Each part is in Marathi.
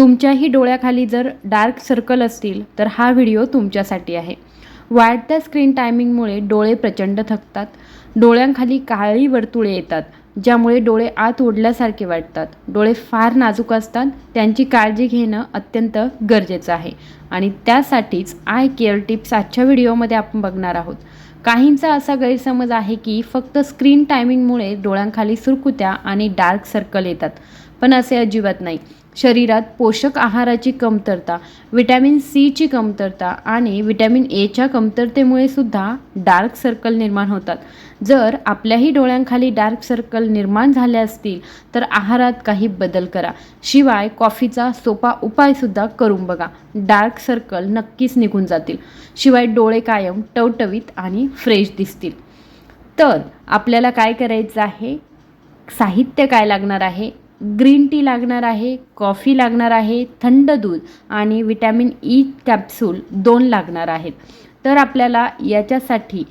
तुमच्याही डोळ्याखाली जर डार्क सर्कल असतील तर हा व्हिडिओ तुमच्यासाठी आहे. वाढत्या स्क्रीन टायमिंगमुळे डोळे प्रचंड थकतात. डोळ्यांखाली काळी वर्तुळे येतात ज्यामुळे डोळे आत ओढल्यासारखे वाटतात. डोळे फार नाजूक असतात त्यांची काळजी घेणं अत्यंत गरजेचं आहे. आणि त्यासाठीच आय केअर टिप्स आजच्या व्हिडिओमध्ये आपण बघणार आहोत. काहींचा असा गैरसमज आहे की फक्त स्क्रीन टायमिंगमुळे डोळ्यांखाली सुरकुत्या आणि डार्क सर्कल येतात. पण असे अजिबात नाही. शरीरात पोषक आहाराची कमतरता विटॅमिन सीची कमतरता आणि विटॅमिन एच्या कमतरतेमुळे सुद्धा डार्क सर्कल निर्माण होतात. जर आपल्याही डोळ्यांखाली डार्क सर्कल निर्माण झाले असतील तर आहारात काही बदल करा. शिवाय कॉफीचा सोपा उपायसुद्धा करून बघा. डार्क सर्कल नक्कीच निघून जातील. शिवाय डोळे कायम टवटवीत आणि फ्रेश दिसतील. तर आपल्याला काय करायचं आहे? साहित्य काय लागणार आहे? ग्रीन टी लागणार आहे कॉफी लागणार आहे थंड दूध आणि विटॅमिन ई कॅप्सूल दोन लागणार आहेत. तर आपल्याला याच्यासाठी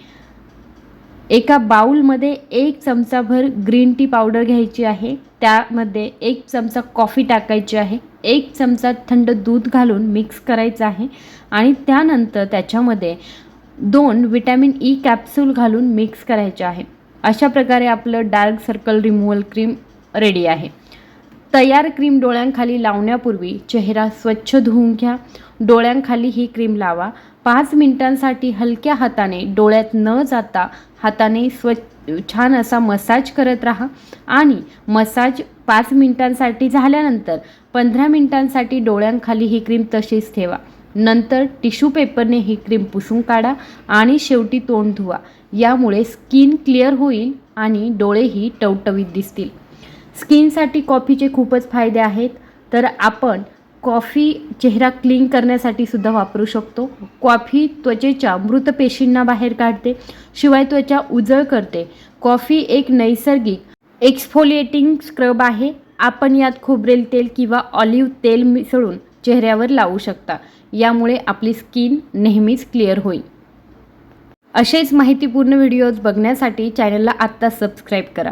एका बाउलमध्ये एक चमचाभर ग्रीन टी पावडर घ्यायची आहे. त्यामध्ये एक चमचा कॉफी टाकायची आहे. एक चमचा थंड दूध घालून मिक्स करायचं आहे आणि त्यानंतर त्याच्यामध्ये दोन विटॅमिन ई कॅप्सूल घालून मिक्स करायचे आहे. अशा प्रकारे आपलं dark circle removal cream ready आहे. तयार क्रीम डोळ्यांखाली लावण्यापूर्वी चेहरा स्वच्छ धुवून घ्या. डोळ्यांखाली ही क्रीम लावा. पाच मिनिटांसाठी हलक्या हाताने डोळ्यात न जाता हाताने स्व छान असा मसाज करत राहा. आणि मसाज पाच मिनिटांसाठी झाल्यानंतर पंधरा मिनिटांसाठी डोळ्यांखाली ही क्रीम तशीच ठेवा. नंतर टिश्यू पेपरने ही क्रीम पुसून काढा आणि शेवटी तोंड धुवा. यामुळे स्किन क्लिअर होईल आणि डोळेही टवटवीत दिसतील. स्किनसाठी कॉफीचे खूपच फायदे आहेत. तर आपण कॉफी चेहरा क्लीन करण्यासाठी सुद्धा वापरू शकतो. कॉफी त्वचेच्या मृत पेशींना बाहेर काढते शिवाय त्वचा उजळ करते. कॉफी एक नैसर्गिक एक्सफोलिएटिंग स्क्रब आहे. आपण यात खोबरेल तेल किंवा ऑलिव्ह तेल मिसळून चेहऱ्यावर लावू शकता. यामुळे आपली स्किन नेहमीच क्लिअर होईल. असेच माहितीपूर्ण व्हिडिओज बघण्यासाठी चॅनलला आत्ता सबस्क्राईब करा.